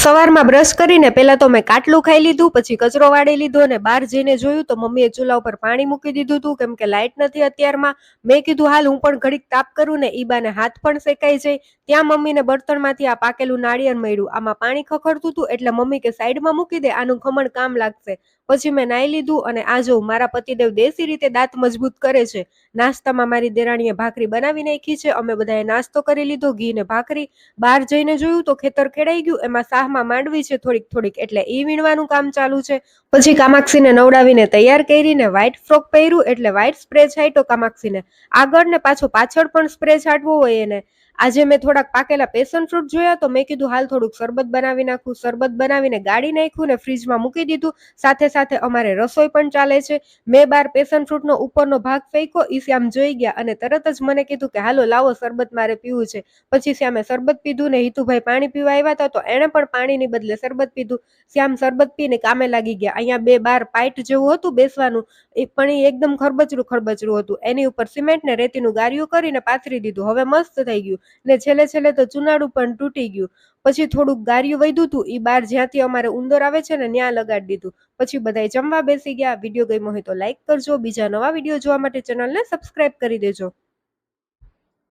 સવારમાં બ્રશ કરીને પહેલાં તો મેં કાટલું ખાઈ લીધું, પછી કચરો વાળી લીધો અને બહાર જઈને જોયું તો મમ્મીએ ચૂલા ઉપર પાણી મૂકી દીધું હતું, કેમ કે લાઇટ નથી અત્યારમાં. મેં કીધું, હાલ હું પણ ઘડીક તાપ કરું ને ઈ બાને હાથ પણ શેકાઈ જાય. ત્યાં મમ્મીને બળતણમાંથી આ પાકેલું નાળિયેર મળ્યું. આમાં પાણી ખખડતું હતું એટલે મમ્મી કે, સાઈડમાં મૂકી દે, આનું ખમણ કામ લાગશે. પછી મેં નાઈ લીધું અને આ જો મારા પતિદેવ દેશી રીતે દાંત મજબૂત કરે છે, નાસ્તામાં મારી દેરાણીએ ભાખરી બનાવી નાખી છે. અમે બધાએ નાસ્તો કરી લીધો, ઘી ને ભાખરી. બહાર જઈને જોયું તો ખેતર ખેડાઈ ગયું, એમાં સાહમાં માંડવી છે થોડીક થોડીક, એટલે ઈ વીણવાનું કામ ચાલુ છે. પછી કામાક્ષીને નવડાવીને તૈયાર કરીને વ્હાઇટ ફ્રોક પહેર્યું, એટલે વ્હાઇટ સ્પ્રે છાંટ્યો કામાક્ષીને. આગળ ને પાછો પાછળ પણ સ્પ્રે છાંટવો હોય એને. આજે મેં થોડાક પાકેલા પેશન ફ્રૂટ જોયા તો મેં કીધું, હાલ થોડુંક શરબત બનાવી નાખું. શરબત બનાવીને ગાળી નાખ્યું ને ફ્રીજમાં મૂકી દીધું. સાથે સાથે અમારે રસોઈ પણ ચાલે છે. મેં બાર પેશન ફ્રૂટનો ઉપરનો ભાગ ફેંક્યો એ શ્યામ જોઈ ગયા અને તરત જ મને કીધું કે, હાલો, લાવો શરબત મારે પીવું છે. પછી શ્યામે શરબત પીધું ને હિતુભાઈ પાણી પીવા આવ્યા હતા તો એણે પણ પાણીની બદલે શરબત પીધું. શ્યામ શરબત પીને કામે લાગી ગયા. અહીંયા બે બાર પાઇટ જેવું હતું બેસવાનું, એ પણ એ એકદમ ખરબચરું ખરબચરું હતું. એની ઉપર સિમેન્ટ ને રેતીનું ગારિયું કરીને પાથરી દીધું. હવે મસ્ત થઈ ગયું. ને છેલ્લે છેલ્લે તો ચુનાડું પણ તૂટી ગયું. પછી થોડુંક ગાર્યું વધ્યું હતું ઈ બાર જ્યાંથી અમારે ઉંદર આવે છે ને, ત્યાં લગાડી દીધું. પછી બધા જમવા બેસી ગયા, વીડિયો ગમ્યો હોય તો લાઈક કરજો, બીજા નવા વીડિયો જોવા માટે ચેનલને સબસ્ક્રાઇબ કરી દેજો.